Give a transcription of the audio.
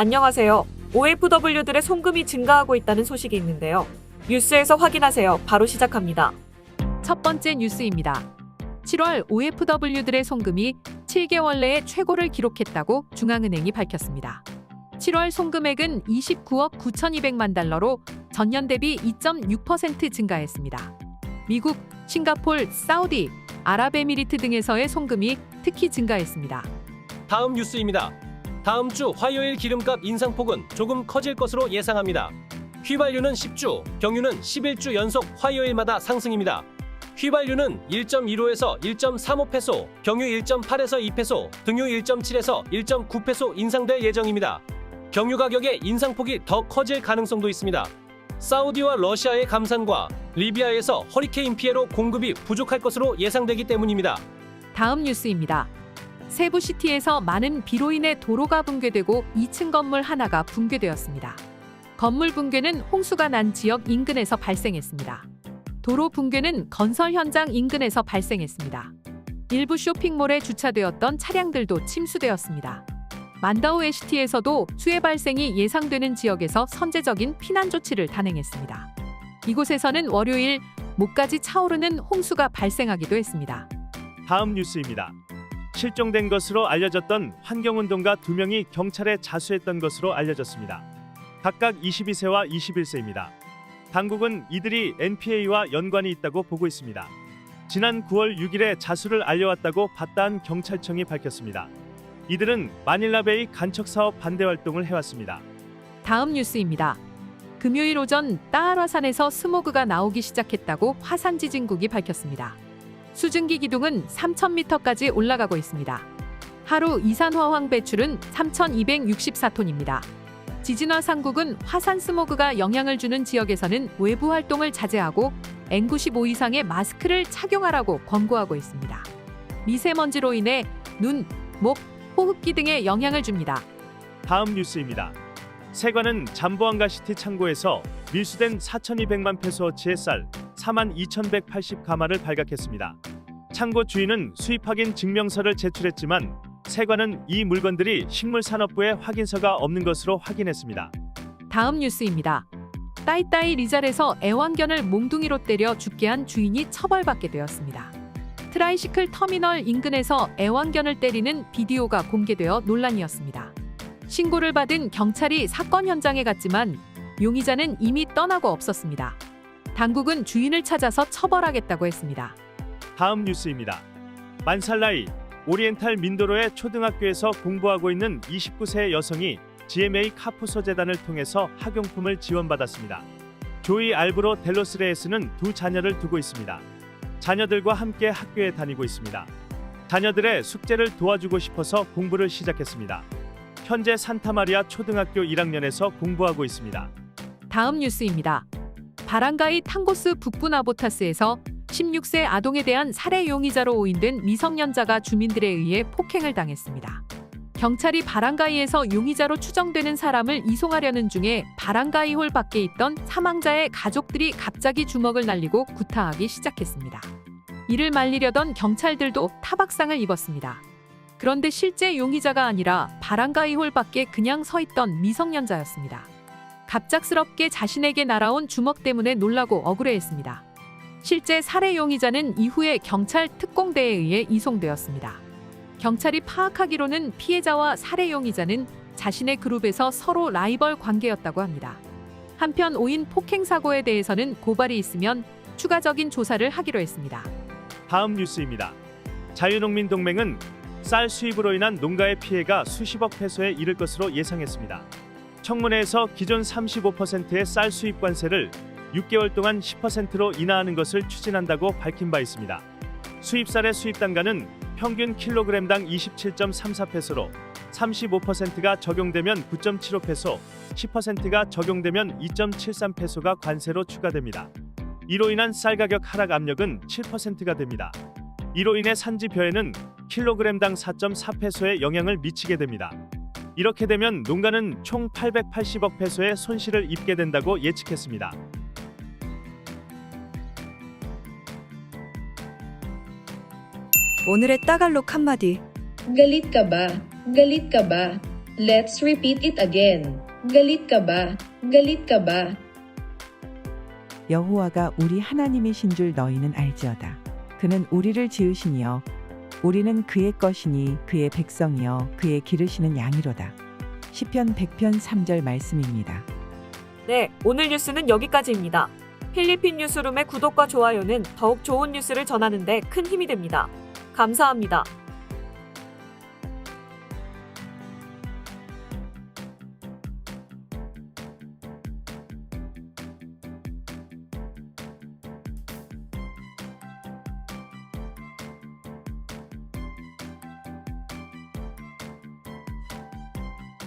안녕하세요. OFW들의 송금이 증가하고 있다는 소식이 있는데요. 뉴스에서 확인하세요. 바로 시작합니다. 첫 번째 뉴스입니다. 7월 OFW들의 송금이 7개월 내에 최고를 기록했다고 중앙은행이 밝혔습니다. 7월 송금액은 29억 9,200만 달러로 전년 대비 2.6% 증가했습니다. 미국, 싱가폴, 사우디, 아랍에미리트 등에서의 송금이 특히 증가했습니다. 다음 뉴스입니다. 다음 주 화요일 기름값 인상폭은 조금 커질 것으로 예상합니다. 휘발유는 10주, 경유는 11주 연속 화요일마다 상승입니다. 휘발유는 1.15에서 1.35페소, 경유 1.8에서 2페소, 등유 1.7에서 1.9페소 인상될 예정입니다. 경유 가격의 인상폭이 더 커질 가능성도 있습니다. 사우디와 러시아의 감산과 리비아에서 허리케인 피해로 공급이 부족할 것으로 예상되기 때문입니다. 다음 뉴스입니다. 세부시티에서 많은 비로 인해 도로가 붕괴되고 2층 건물 하나가 붕괴되었습니다. 건물 붕괴는 홍수가 난 지역 인근에서 발생했습니다. 도로 붕괴는 건설 현장 인근에서 발생했습니다. 일부 쇼핑몰에 주차되었던 차량들도 침수되었습니다. 만다오 에시티에서도 수해 발생이 예상되는 지역에서 선제적인 피난 조치를 단행했습니다. 이곳에서는 월요일 목까지 차오르는 홍수가 발생하기도 했습니다. 다음 뉴스입니다. 실종된 것으로 알려졌던 환경운동가 두 명이 경찰에 자수했던 것으로 알려졌습니다. 각각 22세와 21세입니다. 당국은 이들이 NPA와 연관이 있다고 보고 있습니다. 지난 9월 6일에 자수를 알려왔다고 바다한 경찰청이 밝혔습니다. 이들은 마닐라베이 간척 사업 반대 활동을 해왔습니다. 다음 뉴스입니다. 금요일 오전 따하라산에서 스모그가 나오기 시작했다고 화산 지진국이 밝혔습니다. 수증기 기둥은 3,000m까지 올라가고 있습니다. 하루 이산화황 배출은 3,264톤입니다. 지진화 상국은 화산 스모그가 영향을 주는 지역에서는 외부 활동을 자제하고 N95 이상의 마스크를 착용하라고 권고하고 있습니다. 미세먼지로 인해 눈, 목, 호흡기 등에 영향을 줍니다. 다음 뉴스입니다. 세관은 잠보안가 시티 창고에서 밀수된 4,200만 페소어치의 쌀 42,180 가마를 발각했습니다. 창고 주인은 수입 확인 증명서를 제출했지만 세관은 이 물건들이 식물산업부에 확인서가 없는 것으로 확인했습니다. 다음 뉴스입니다. 따이따이 리잘에서 애완견을 몽둥이로 때려 죽게 한 주인이 처벌받게 되었습니다. 트라이시클 터미널 인근에서 애완견을 때리는 비디오가 공개되어 논란이었습니다. 신고를 받은 경찰이 사건 현장에 갔지만 용의자는 이미 떠나고 없었습니다. 당국은 주인을 찾아서 처벌하겠다고 했습니다. 다음 뉴스입니다. 만살라이 오리엔탈 민도로의 초등학교에서 공부하고 있는 29세 여성이 GMA 카푸소 재단을 통해서 학용품을 지원받았습니다. 조이 알브로 델로스레에스는 두 자녀를 두고 있습니다. 자녀들과 함께 학교에 다니고 있습니다. 자녀들의 숙제를 도와주고 싶어서 공부를 시작했습니다. 현재 산타마리아 초등학교 1학년에서 공부하고 있습니다. 다음 뉴스입니다. 바랑가이 탕고스 북부 나보타스에서 16세 아동에 대한 살해 용의자로 오인된 미성년자가 주민들에 의해 폭행을 당했습니다. 경찰이 바랑가이에서 용의자로 추정되는 사람을 이송하려는 중에 바랑가이 홀 밖에 있던 사망자의 가족들이 갑자기 주먹을 날리고 구타하기 시작했습니다. 이를 말리려던 경찰들도 타박상을 입었습니다. 그런데 실제 용의자가 아니라 바랑가이 홀 밖에 그냥 서 있던 미성년자였습니다. 갑작스럽게 자신에게 날아온 주먹 때문에 놀라고 억울해했습니다. 실제 살해 용의자는 이후에 경찰 특공대에 의해 이송되었습니다. 경찰이 파악하기로는 피해자와 살해 용의자는 자신의 그룹에서 서로 라이벌 관계였다고 합니다. 한편 오인 폭행 사고에 대해서는 고발이 있으면 추가적인 조사를 하기로 했습니다. 다음 뉴스입니다. 자유농민 동맹은 쌀 수입으로 인한 농가의 피해가 수십억 페소에 이를 것으로 예상했습니다. 청문회에서 기존 35%의 쌀 수입 관세를 6개월 동안 10%로 인하하는 것을 추진한다고 밝힌 바 있습니다. 수입쌀의 수입 단가는 평균 킬로그램당 27.34페소로 35%가 적용되면 9.75페소, 10%가 적용되면 2.73페소가 관세로 추가됩니다. 이로 인한 쌀 가격 하락 압력은 7%가 됩니다. 이로 인해 산지 벼에는 킬로그램당 4.4페소의 영향을 미치게 됩니다. 이렇게 되면 농가는 총 880억 페소의 손실을 입게 된다고 예측했습니다. 오늘의 따갈록 한마디. Galit ka ba? Galit ka ba? Let's repeat it again. Galit ka ba? Galit ka ba? 여호와가 우리 하나님이신 줄 너희는 알지어다. 그는 우리를 지으시니여 우리는 그의 것이니 그의 백성이여 그의 기르시는 양이로다. 시편 100편 3절 말씀입니다. 네, 오늘 뉴스는 여기까지입니다. 필리핀 뉴스룸의 구독과 좋아요는 더욱 좋은 뉴스를 전하는 데 큰 힘이 됩니다. 감사합니다.